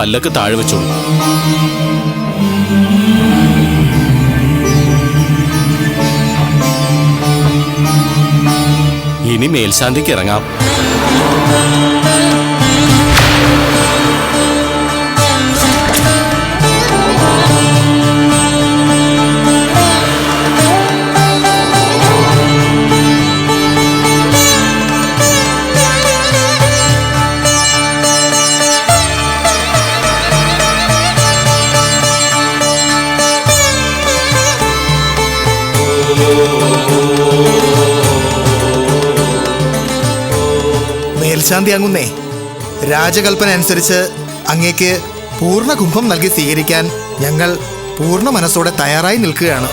പല്ലക്ക് താഴെ വെച്ചോളൂ. ഇനി മേൽശാന്തിക്ക് ഇറങ്ങാം. മേൽശാന്തി അങ്ങുന്നേ. രാജകൽപ്പന അനുസരിച്ച് അങ്ങേക്ക് പൂർണ കുംഭം നൽകി സ്വീകരിക്കാൻ ഞങ്ങൾ പൂർണ മനസ്സോടെ തയ്യാറായി നിൽക്കുകയാണ്.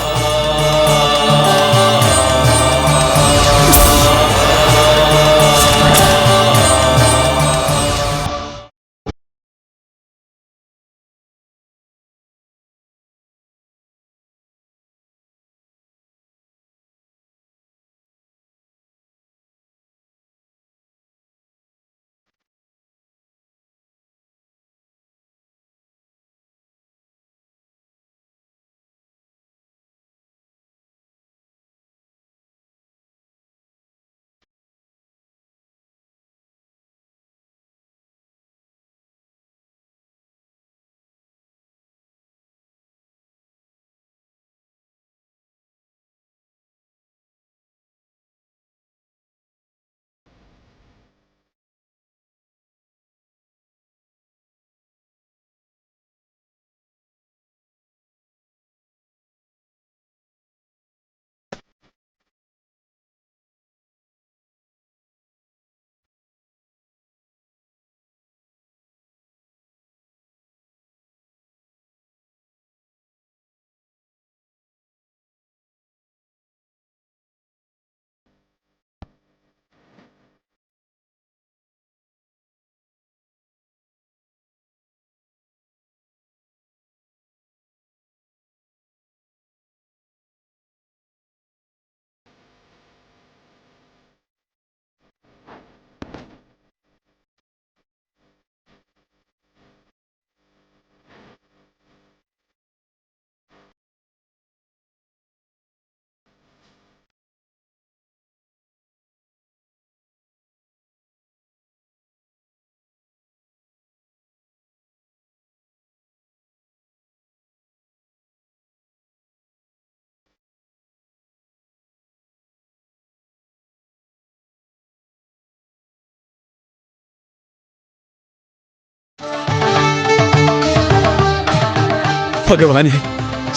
ഭഗവാനെ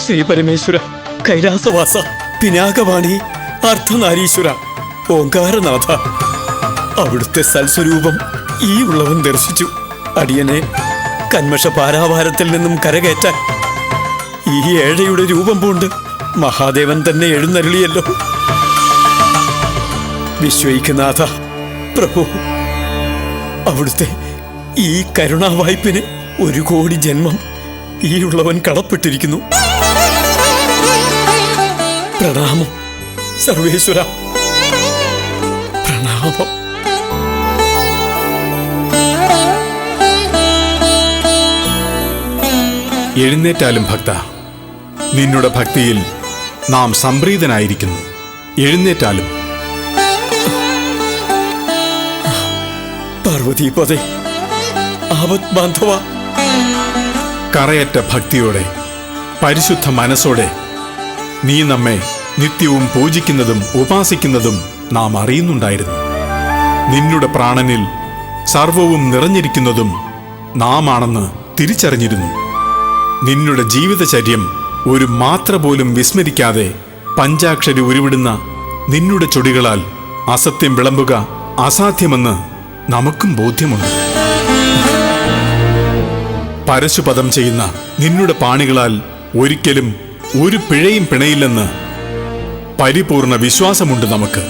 ശ്രീ പരമേശ്വര കൈലാസവാസ പിനാകവാണി അർദ്ധനാരീശ്വര ഓങ്കാരനാഥ. അവിടുത്തെ സൽസ്വരൂപം ഈ ഉള്ളവൻ ദർശിച്ചു. അടിയനെ കന്മഷ പാരാവാരത്തിൽ നിന്നും കരകയറ്റാൻ. ഈ ഏഴയുടെ രൂപം പൂണ്ട് മഹാദേവൻ തന്നെ എഴുന്നരുളിയല്ലോ വിശ്വയിക്കുന്നാഥ പ്രഭു അവിടുത്തെ ഈ കരുണാവായ്പിന് ഒരു കോടി ജന്മം. ഈ ഉള്ളവൻ കടപ്പെട്ടിരിക്കുന്നു. പ്രണാമം സർവേശ്വര. പ്രണാമം. എഴുന്നേറ്റാലും ഭക്ത നിന്നുടെ ഭക്തിയിൽ നാം സംപ്രീതനായിരിക്കുന്നു. എഴുന്നേറ്റാലും. പാർവതി പതേ ആപത് ബാന്ധവ കറയറ്റ ഭക്തിയോടെ പരിശുദ്ധ മനസ്സോടെ നീ നമ്മെ നിത്യവും പൂജിക്കുന്നതും ഉപാസിക്കുന്നതും നാം അറിയുന്നുണ്ടായിരുന്നു. നിന്നുടെ പ്രാണനിൽ സർവവും നിറഞ്ഞിരിക്കുന്നതും നാം ആണെന്ന് തിരിച്ചറിഞ്ഞിരുന്നു. നിന്നുടെ ജീവിതചര്യം ഒരു മാത്ര പോലും വിസ്മരിക്കാതെ പഞ്ചാക്ഷരി ഉരുവിടുന്ന നിന്നുടെ ചൊടികളാൽ അസത്യം വിളമ്പുക അസാധ്യമെന്ന് നമുക്കും ബോധ്യമുണ്ട്. പരശുപദം ചെയ്യുന്ന നിന്നുടെ പാണികളാൽ ഒരിക്കലും ഒരു പിഴയും പിണയില്ലെന്ന് പരിപൂർണ വിശ്വാസമുണ്ട് നമുക്ക്.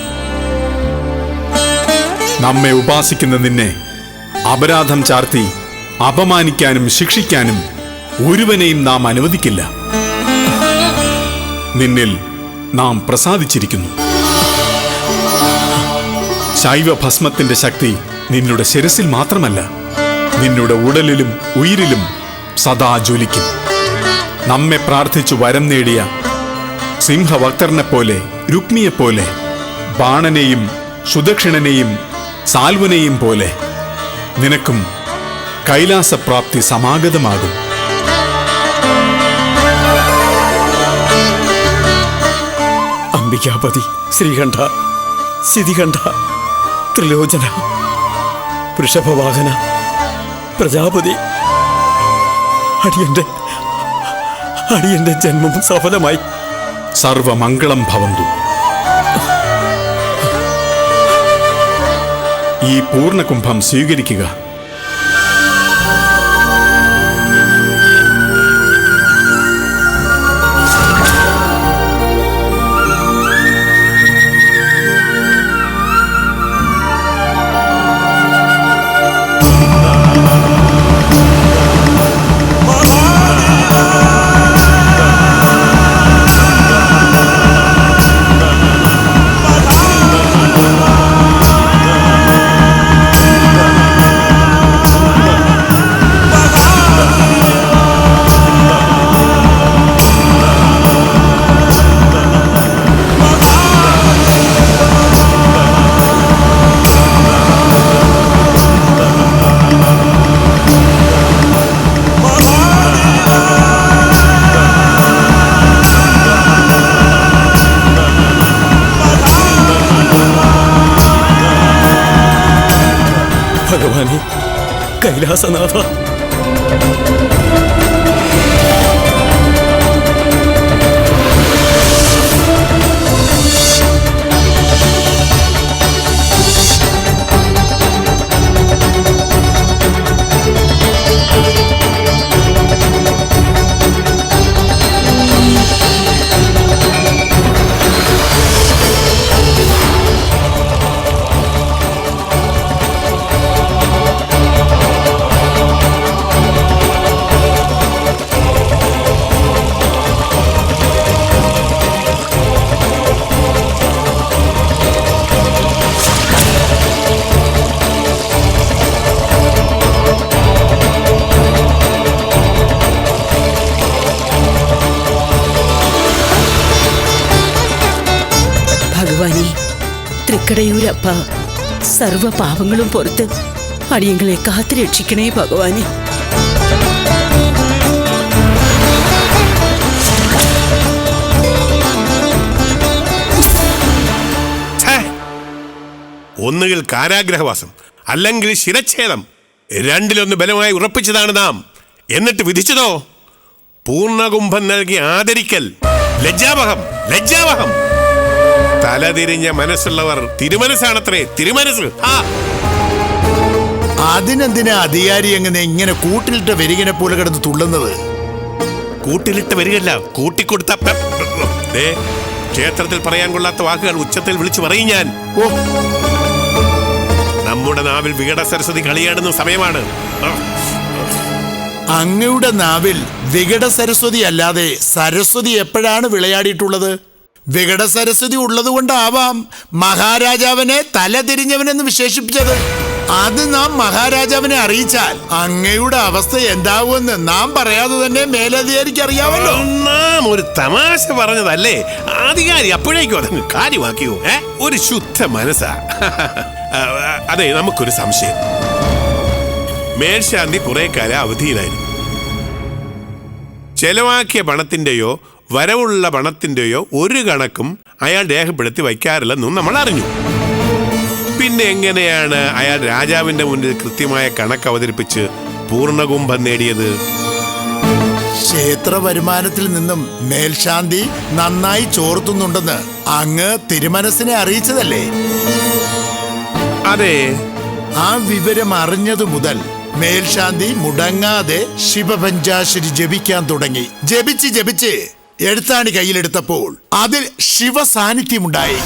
നമ്മെ ഉപാസിക്കുന്ന നിന്നെ അപരാധം ചാർത്തി അപമാനിക്കാനും ശിക്ഷിക്കാനും ഒരുവനെയും നാം അനുവദിക്കില്ല. നിന്നിൽ നാം പ്രസാദിച്ചിരിക്കുന്നു. ശൈവഭസ്മത്തിന്റെ ശക്തി നിന്നുടെ ശിരസിൽ മാത്രമല്ല. നിന്നുടെ ഉടലിലും ഉയിരിലും സദാ ജ്വലിക്കും. നമ്മെ പ്രാർത്ഥിച്ചു വരം നേടിയ സിംഹവക്തറിനെ പോലെ രുക്മിയെപ്പോലെ ബാണനെയും സുദക്ഷിണനെയും സാൽവനെയും പോലെ നിനക്കും കൈലാസപ്രാപ്തി സമാഗതമാകും. അംബികാപതി ശ്രീകണ്ഠ സ്ഥിതികണ്ഠ ത്രിലോചന വൃഷഭവാഹന പ്രജാപതി അടിയന്റെ അടിയന്റെ ജന്മം സഫലമായി. സർവമംഗളം ഭവന്തു. ഈ പൂർണകുംഭം സ്വീകരിക്കുക. കൈലാസനാഥ ഭഗവാനെ തൃക്കടയൂരപ്പ സർവ പാപങ്ങളും പുറത്ത് അടിയങ്ങളെ കാത്തു രക്ഷിക്കണേ ഭഗവാനെ! ഒന്നുകിൽ കാരാഗ്രഹവാസം അല്ലെങ്കിൽ ശിരച്ഛേദം. രണ്ടിലൊന്ന് ബലമായി ഉറപ്പിച്ചതാണ് നാം. എന്നിട്ട് വിധിച്ചതോ? പൂർണകുംഭം നൽകി ആദരിക്കൽ. ലജ്ജാവഹം ലജ്ജാവഹം. തലതിരിഞ്ഞ മനസ്സുള്ളവർ തിരുമനസ്സാണത്രേ തിരുമനസ് ആ. അതിനെന്തിനാ അധികാരി എങ്ങനെ ഇങ്ങനെ കൂട്ടിലിട്ട വരികനെ പോലെ കിടന്ന് തുള്ളുന്നത്? കൂട്ടിലിട്ട് വരികല്ല കൂട്ടിക്കൊടുത്ത ക്ഷേത്രത്തിൽ പറയാൻ കൊള്ളാത്ത വാക്കുകൾ ഉച്ചത്തിൽ വിളിച്ചു പറയും ഞാൻ. ഓ. നമ്മുടെ നാവിൽ വികട സരസ്വതി കളിയാടുന്ന സമയമാണ്. അങ്ങയുടെ നാവിൽ വികട സരസ്വതി അല്ലാതെ സരസ്വതി എപ്പോഴാണ് വിളയാടിയിട്ടുള്ളത്? വികട സരസ്വതി ഉള്ളതുകൊണ്ടാവാം മഹാരാജാവിനെ തല തിരിഞ്ഞവനെന്ന് വിശേഷിപ്പിച്ചത്. അത് നാം മഹാരാജാവിനെ അറിയിച്ചാൽ അങ്ങയുടെ അവസ്ഥ എന്താവുമെന്ന് നാം പറയാതെ തന്നെ മേലധികാരിക്ക് അറിയാമല്ലോ. നാം ഒരു തമാശ പറഞ്ഞതല്ലേ? അധികാരി അപ്പോഴേക്കും അതങ്ങ് കാര്യമാക്കിയോ? ഏ? ഒരു ശുദ്ധ മനസ്സാ. അതെ നമുക്കൊരു സംശയം. മേൽശാന്തി കുറെ കാലം അവധിയിലായിരുന്നു. ചെലവാക്കിയ പണത്തിന്റെയോ വരവുള്ള പണത്തിന്റെയോ ഒരു കണക്കും അയാൾ രേഖപ്പെടുത്തി വയ്ക്കാറില്ലെന്നും നമ്മൾ അറിഞ്ഞു. പിന്നെ എങ്ങനെയാണ് അയാൾ രാജാവിന്റെ മുന്നിൽ കൃത്യമായ കണക്ക് അവതരിപ്പിച്ച് പൂർണകുംഭം നേടിയത്? ക്ഷേത്ര വരുമാനത്തിൽ നിന്നും മേൽശാന്തി നന്നായി ചോർത്തുന്നുണ്ടെന്ന് അങ്ങ് തിരുമനസിനെ അറിയിച്ചതല്ലേ? അതെ. ആ വിവരം അറിഞ്ഞതു മുതൽ മേൽശാന്തി മുടങ്ങാതെ ശിവപഞ്ചാശരി ജപിക്കാൻ തുടങ്ങി. ജപിച്ച് ജപിച്ച് എഴുത്താണി കയ്യിലെടുത്തപ്പോൾ അതിൽ ശിവസാന്നിധ്യമുണ്ടായി.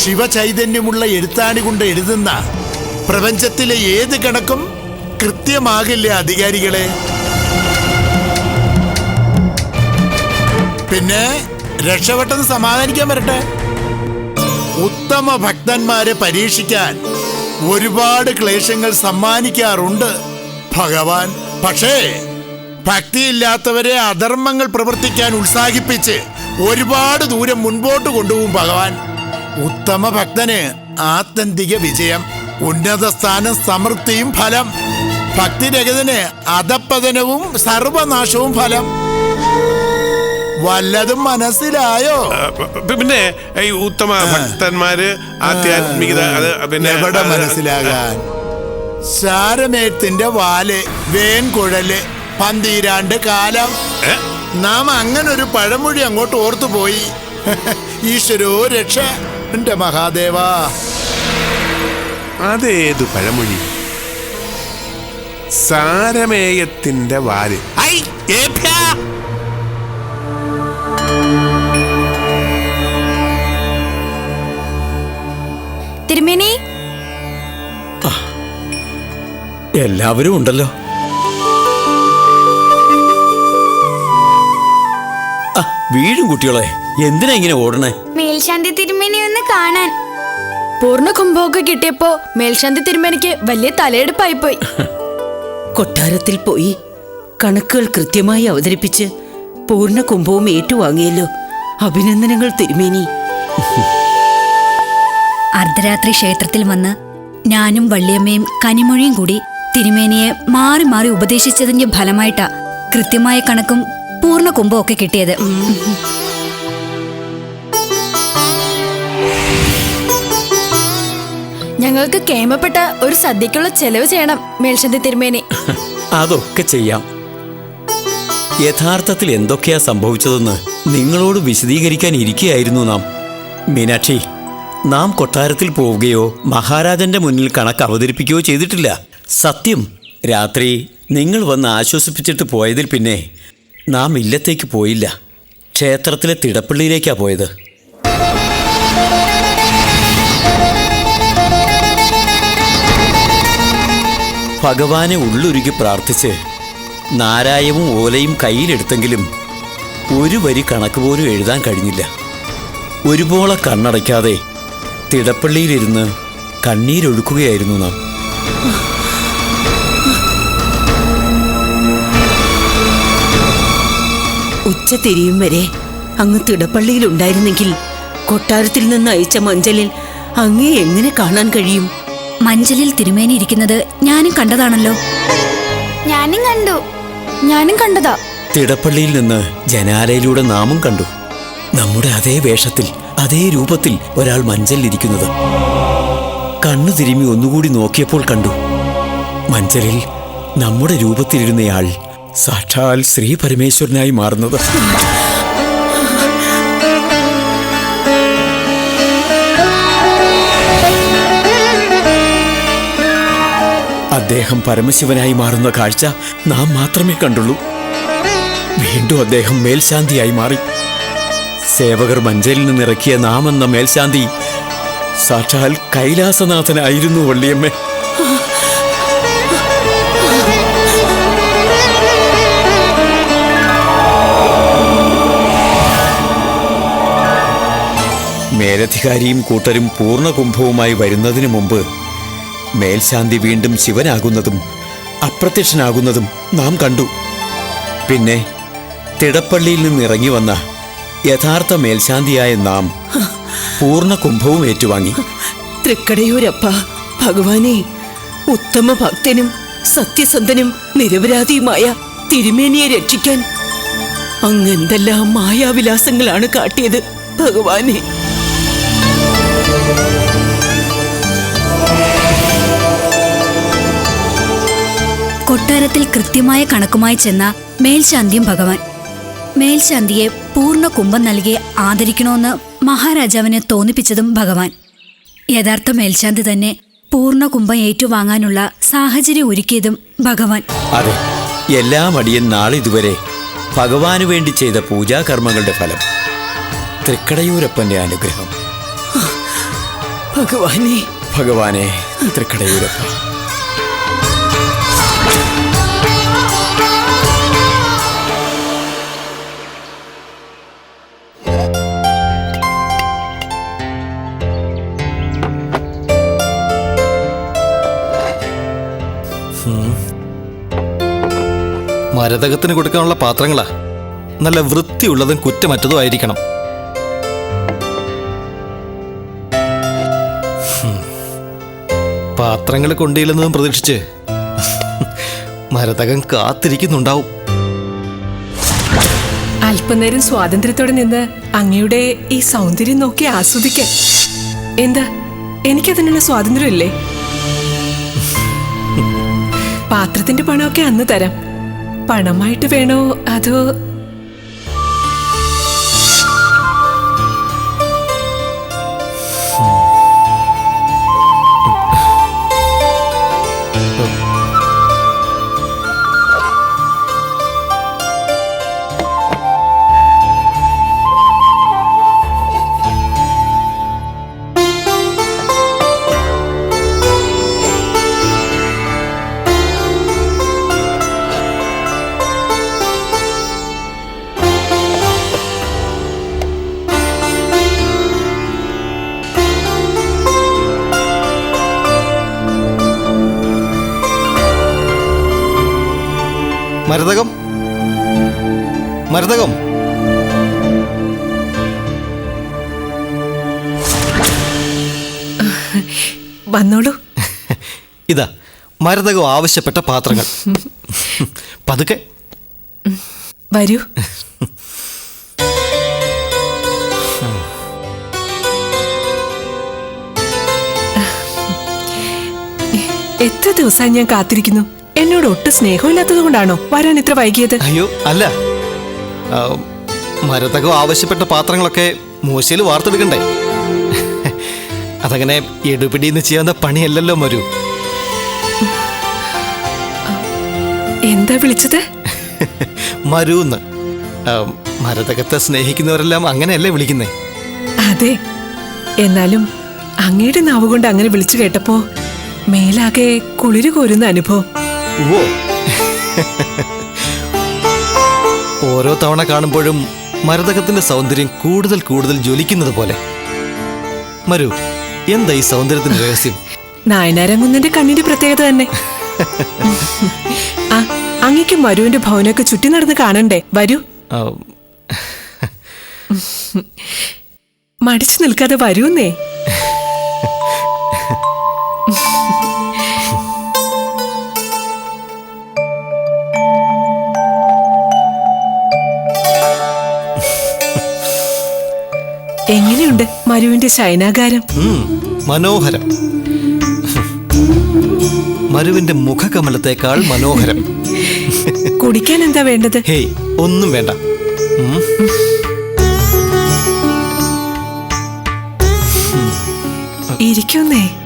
ശിവചൈതന്യമുള്ള എഴുത്താണി കൊണ്ട് എഴുതുന്ന പ്രപഞ്ചത്തിലെ ഏത് കണക്കും കൃത്യമാകില്ല അധികാരികളെ? പിന്നെ രക്ഷപ്പെട്ടെന്ന് സമാധാനിക്കാൻ വരട്ടെ. ഉത്തമ ഭക്തന്മാരെ പരീക്ഷിക്കാൻ ഒരുപാട് ക്ലേശങ്ങൾ സമ്മാനിക്കാറുണ്ട് ഭഗവാൻ. പക്ഷേ ഭക്തിയില്ലാത്തവരെ അധർമ്മങ്ങൾ പ്രവർത്തിക്കാൻ ഉത്സാഹിപ്പിച്ച് ഒരുപാട് ദൂരം മുൻപോട്ട് കൊണ്ടുപോകും ഭഗവാൻ. ഉത്തമ ഭക്തന് ആത്യന്തിക വിജയം ഉന്നത സ്ഥാനം സമൃദ്ധിയും ഫലം ഭക്തിരഹിതന് അധപ്പതനവും സർവനാശവും ഫലം. വല്ലതും മനസ്സിലായോ? പിന്നെ ഈ ഉത്തമ ഭക്തന്മാര് ആധ്യാത്മികത അത് പിന്നെ എവിടെ മനസ്സിലാകാൻ? ശാരമേത്തിന്റെ വാൽ വേൻകുഴൽ പന്തീരാണ്ട് കാലം. നാം അങ്ങനെ ഒരു പഴമൊഴി അങ്ങോട്ട് ഓർത്തു പോയി. ഈശ്വരോ രക്ഷ. എന്റെ മഹാദേവ. അതേതു പഴമൊഴി? സാരമേയത്തിന്റെ വാൽ. ഐ, ഏഭ്യാ. തിരുമേനി. എല്ലാവരും ഉണ്ടല്ലോ. വീഴും കുട്ടികളെ. എന്തിനാ ഇങ്ങനെ ഓടണേ? മേൽശാന്തി തിരുമേനി ഒന്ന് കാണാൻ. പൂർണ കുംഭമൊക്കെ കിട്ടിയപ്പോ മേൽശാന്തി തിരുമേനിക്ക് വലിയ തലയെടുപ്പായി പോയി കൊട്ടാരത്തിൽ പോയി കണക്കുകൾ കൃത്യമായി അവതരിപ്പിച്ച് പൂർണ കുംഭവും ഏറ്റുവാങ്ങിയല്ലോ. അഭിനന്ദനങ്ങൾ തിരുമേനി. അർദ്ധരാത്രി ക്ഷേത്രത്തിൽ വന്ന് ഞാനും വള്ളിയമ്മയും കനിമൊഴിയും കൂടി തിരുമേനിയെ മാറി മാറി ഉപദേശിച്ചതിന്റെ ഫലമായിട്ടാ കൃത്യമായ കണക്കും പൂർണ കുംഭമൊക്കെ കിട്ടിയത്. ഞങ്ങൾക്ക് കേമപ്പെട്ട ഒരു സദ്യക്കുള്ള ചെലവ് ചെയ്യണം മേൽശന്തി തിരുമേനി. അതൊക്കെ ചെയ്യാം. യഥാർത്ഥത്തിൽ എന്തൊക്കെയാ സംഭവിച്ചതെന്ന് നിങ്ങളോട് വിശദീകരിക്കാൻ ഇരിക്കുകയായിരുന്നു നാം. മീനാക്ഷി നാം കൊട്ടാരത്തിൽ പോവുകയോ മഹാരാജന്റെ മുന്നിൽ കണക്ക് അവതരിപ്പിക്കുകയോ ചെയ്തിട്ടില്ല. സത്യം രാത്രി നിങ്ങൾ വന്ന് ആശ്വസിപ്പിച്ചിട്ട് പോയതിൽ പിന്നെ നാം ഇല്ലത്തേക്ക് പോയില്ല. ക്ഷേത്രത്തിലെ തിടപ്പള്ളിയിലേക്കാ പോയത്. ഭഗവാനെ ഉള്ളുരുകി പ്രാർത്ഥിച്ച് നാരായവും ഓലയും കയ്യിലെടുത്തെങ്കിലും ഒരു വരി കണക്ക് പോലും എഴുതാൻ കഴിഞ്ഞില്ല. ഒരുപോലെ കണ്ണടയ്ക്കാതെ തിടപ്പള്ളിയിലിരുന്ന് കണ്ണീരൊഴുക്കുകയായിരുന്നു നാം. ഉച്ച തിരിയും വരെ അങ്ങ് തിടപ്പള്ളിയിൽ ഉണ്ടായിരുന്നെങ്കിൽ കൊട്ടാരത്തിൽ നിന്ന് അയച്ച മഞ്ചലിൽ അങ്ങേ എങ്ങനെ കാണാൻ കഴിയും? മഞ്ചലിൽ തിരുമേനി ഇരിക്കുന്നത് ഞാനും കണ്ടതാണല്ലോ. ഞാനും കണ്ടു. ഞാനും കണ്ടതാ. തിടപ്പള്ളിയിൽ നിന്ന് ജനാലയിലൂടെ നാമും കണ്ടു. നമ്മുടെ അതേ വേഷത്തിൽ അതേ രൂപത്തിൽ ഒരാൾ മഞ്ചലിരിക്കുന്നത് കണ്ണു തിരുമി ഒന്നുകൂടി നോക്കിയപ്പോൾ കണ്ടു. മഞ്ചലിൽ നമ്മുടെ രൂപത്തിലിരുന്നയാൾ സാക്ഷാൽ ശ്രീ പരമേശ്വരനായി മാറുന്നത്. അദ്ദേഹം പരമശിവനായി മാറുന്ന കാഴ്ച നാം മാത്രമേ കണ്ടുള്ളൂ. വീണ്ടും അദ്ദേഹം മേൽശാന്തിയായി മാറി. സേവകർ മഞ്ചലിൽ നിന്നിറക്കിയ നാമെന്ന മേൽശാന്തി സാക്ഷാൽ കൈലാസനാഥനായിരുന്നു വള്ളിയമ്മേ. മേലധികാരിയും കൂട്ടരും പൂർണകുംഭവുമായി വരുന്നതിനു മുമ്പ് മേൽശാന്തി വീണ്ടും ശിവനാകുന്നതും അപ്രത്യക്ഷനാകുന്നതും നാം കണ്ടു. പിന്നെ തിടപ്പള്ളിയിൽ നിന്നിറങ്ങി വന്ന യഥാർത്ഥ മേൽശാന്തിയായ നാം പൂർണ കുംഭവും ഏറ്റുവാങ്ങി. തൃക്കടയൂരപ്പ ഭഗവാനെ ഉത്തമ ഭക്തനും സത്യസന്ധനും നിരപരാധിയുമായ തിരുമേനിയെ രക്ഷിക്കാൻ അങ്ങെന്തെല്ലാം മായാവിലാസങ്ങളാണ് കാട്ടിയത് ഭഗവാനെ. കൊട്ടാരത്തിൽ കൃത്യമായ കണക്കുമായി ചെന്ന മേൽശാന്തിയും ഭഗവാൻ. മേൽശാന്തിയെ പൂർണ കുംഭം നൽകി ആദരിക്കണമെന്ന് മഹാരാജാവിനെ തോന്നിപ്പിച്ചതും ഭഗവാൻ. യഥാർത്ഥ മേൽശാന്തി തന്നെ പൂർണ കുംഭം ഏറ്റുവാങ്ങാനുള്ള സാഹചര്യം ഒരുക്കിയതും ഭഗവാൻ. അതെ എല്ലാ മടിയും നാളിതുവരെ ഭഗവാന് വേണ്ടി ചെയ്ത പൂജാകർമ്മങ്ങളുടെ ഫലം. തൃക്കടയൂരപ്പന്റെ അനുഗ്രഹം. ഭഗവാനെ. ഭഗവാനെ തൃക്കടയൂരപ്പ മരതകത്തിന് കൊടുക്കാനുള്ള പാത്രങ്ങളാ. നല്ല വൃത്തിയുള്ളതും കുറ്റമറ്റതും ആയിരിക്കണം. പാത്രങ്ങൾ കൊണ്ടില്ലെന്നതും പ്രതീക്ഷിച്ച് മരതകം കാത്തിരിക്കുന്നുണ്ടാവും. അല്പനേരം സ്വാതന്ത്ര്യത്തോടെ നിന്ന് അങ്ങയുടെ ഈ സൗന്ദര്യം നോക്കി ആസ്വദിക്കാൻ. എന്താ? എനിക്കതിനുള്ള സ്വാതന്ത്ര്യമില്ലേ? പാത്രത്തിന്റെ പണമൊക്കെ അന്ന് തരാം. പണമായിട്ട് വേണോ? അതോ മരതകം. മരതകം. വന്നോളൂ. ഇതാ മരതകം ആവശ്യപ്പെട്ട പാത്രങ്ങൾ. പതുക്കെ. വരൂ. എത്ര ദിവസമായി ഞാൻ കാത്തിരിക്കുന്നു? എന്നോട് ഒട്ടും സ്നേഹമില്ലാത്തത് കൊണ്ടാണോ വരാൻ ഇത്ര വൈകിയത്? അയ്യോ അല്ല. ആ, മരതകം ആവശ്യപ്പെട്ട പാത്രങ്ങളൊക്കെ മൂശയിൽ വാർത്തെടുക്കണ്ടേ? അതങ്ങനെ എടുപിടിന്ന് ചെയ്യാവുന്ന പണിയല്ലല്ലോ മരു. എന്താ വിളിച്ചത്? മരുന്ന്. മരതകത്തെ സ്നേഹിക്കുന്നവരെല്ലാം അങ്ങനെയല്ലേ വിളിക്കുന്നേ? അതെ. എന്നാലും അങ്ങയുടെ നാവുകൊണ്ട് അങ്ങനെ വിളിച്ചു കേട്ടപ്പോ മേലാകെ കുളിര് കോരുന്ന അനുഭവം. ഓരോ തവണ കാണുമ്പോഴും മരതകത്തിന്റെ സൗന്ദര്യം കൂടുതൽ കൂടുതൽ ജ്വലിക്കുന്നത് പോലെ. മരു എന്താ ഈ സൗന്ദര്യത്തിന്റെ രഹസ്യം? നായനാരങ്ങുന്നതിന്റെ കണ്ണിന്റെ പ്രത്യേകത തന്നെ. ആ അങ്ങക്ക് മരുവിന്റെ ഭവനൊക്കെ ചുറ്റി നടന്ന് കാണണ്ടേ? വരൂ. മടിച്ചു നിൽക്കാതെ വരൂന്നേ. മരുവിന്റെ ശയനാകാരം. മനോഹരം. മരുവിന്റെ മുഖകമലത്തേക്കാൾ മനോഹരം. കുടിക്കാൻ എന്താ വേണ്ടത്? ഹേയ് ഒന്നും വേണ്ട. ഇരിക്കുന്നേ.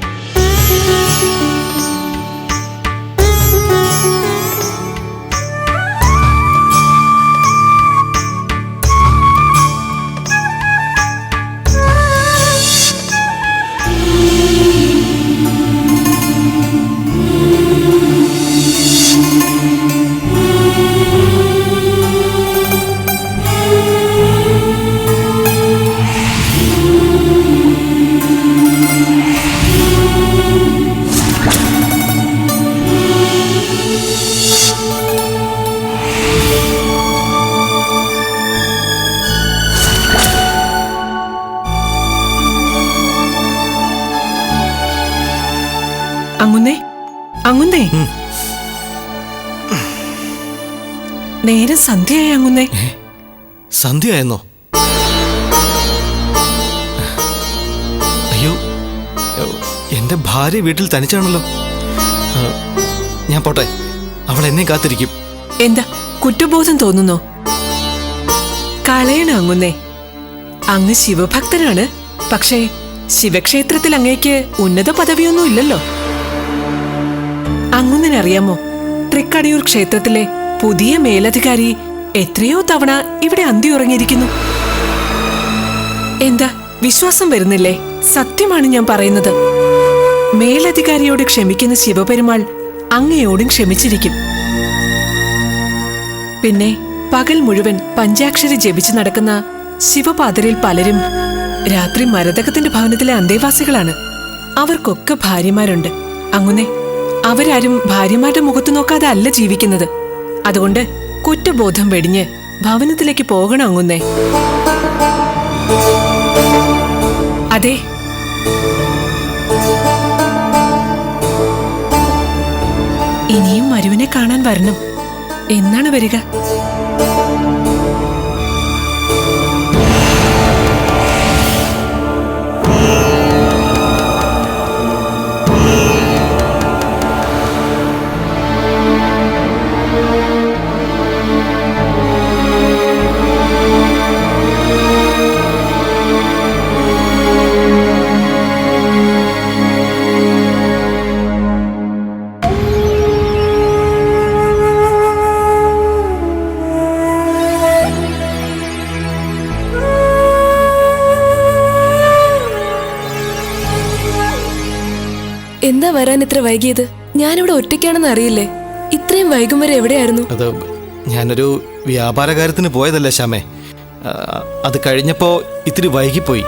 സന്ധ്യയായെന്നോ അയ്യോ എന്റെ ഭാര്യ വീട്ടിൽ തനിച്ചാണല്ലോ. ഞാൻ പോട്ടെ അവൾ എന്നെ കാത്തിരിക്കും. എന്താ കുറ്റബോധം തോന്നുന്നോ? കളയണ അങ്ങുന്നേ. അങ്ങ് ശിവഭക്തനാണ് പക്ഷേ ശിവക്ഷേത്രത്തിൽ അങ്ങേക്ക് ഉന്നത പദവിയൊന്നും ഇല്ലല്ലോ. അങ്ങുന്നറിയാമോ തൃക്കടയൂർ ക്ഷേത്രത്തിലെ പുതിയ മേലധികാരി എത്രയോ തവണ ഇവിടെ അന്തി ഉറങ്ങിയിരിക്കുന്നു. എന്താ വിശ്വാസം വരുന്നില്ലേ? സത്യമാണ് ഞാൻ പറയുന്നത്. മേലധികാരിയോട് ക്ഷമിക്കുന്ന ശിവപെരുമാൾ അങ്ങയോടും ക്ഷമിച്ചിരിക്കും. പിന്നെ പകൽ മുഴുവൻ പഞ്ചാക്ഷരി ജപിച്ചു നടക്കുന്ന ശിവപാതരിൽ പലരും രാത്രി മരതകത്തിന്റെ ഭവനത്തിലെ അന്തേവാസികളാണ്. അവർക്കൊക്കെ ഭാര്യമാരുണ്ട്. അങ്ങനെ അവരാരും ഭാര്യമാരുടെ മുഖത്ത് നോക്കാതെ അല്ല ജീവിക്കുന്നത്. അതുകൊണ്ട് കുറ്റബോധം വെടിഞ്ഞ് ഭവനത്തിലേക്ക് പോകണം അങ്ങുന്നേ. അതെ. ഇനിയും മരുവിനെ കാണാൻ വരണം. എന്നാണ് വരിക? എന്താ വരാൻ ഇത്ര വൈകിയത്? ഞാനിവിടെ ഒറ്റയ്ക്കാണെന്ന് അറിയില്ലേ? ഇത്രയും വൈകും വരെ എവിടെയായിരുന്നു? അത് ഞാനൊരു വ്യാപാര കാര്യത്തിന് പോയതല്ലേ ശ്യാമേ. അത് കഴിഞ്ഞപ്പോ ഇത്തിരി വൈകിപ്പോയി.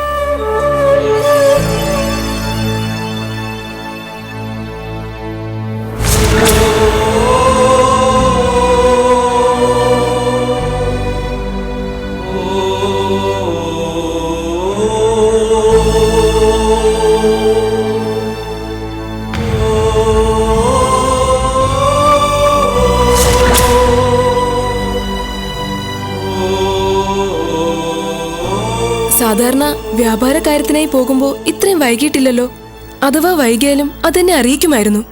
വ്യാപാര കാര്യത്തിനായി പോകുമ്പോ ഇത്രയും വൈകിട്ടില്ലല്ലോ അഥവാ വൈകിയാലും അതെന്നെ അറിയിക്കുമായിരുന്നു.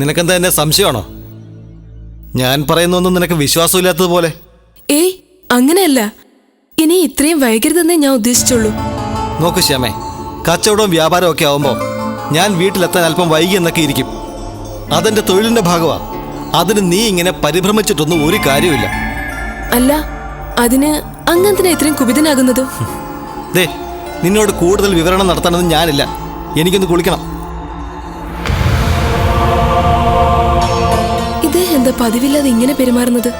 നിനക്കെന്താ എന്നെ സംശയമാണോ? ഞാൻ പറയുന്നൊന്നും നിനക്ക് വിശ്വാസമില്ലാത്തതുപോലെ ഏയ് അങ്ങനെയല്ല. ഇനി ഇത്രയും വൈകരുതെന്നേ ഞാൻ ഉദ്ദേശിച്ചുള്ളൂ. നോക്കൂ ശ്യാമേ കച്ചവടവും വ്യാപാരവും ഒക്കെ ആവുമ്പോൾ ഞാൻ വീട്ടിലെത്താൻ അല്പം വൈകി എന്നൊക്കെ ഇരിക്കും. അതെന്റെ തൊഴിലിന്റെ ഭാഗമാ. അതിന് നീ ഇങ്ങനെ പരിഭ്രമിച്ചിട്ടൊന്നും ഒരു കാര്യമില്ല അല്ല അതിന് അങ്ങനെ ഇത്രയും കുപിതനാകുന്നത്? ദേ നിന്നോട് കൂടുതൽ വിവരണം നടത്താനൊന്നും ഞാനില്ല. എനിക്കൊന്ന് കുളിക്കണം. ഇദ്ദേഹം എന്താ പതിവില്ലാതെ ഇങ്ങനെ പെരുമാറുന്നത്?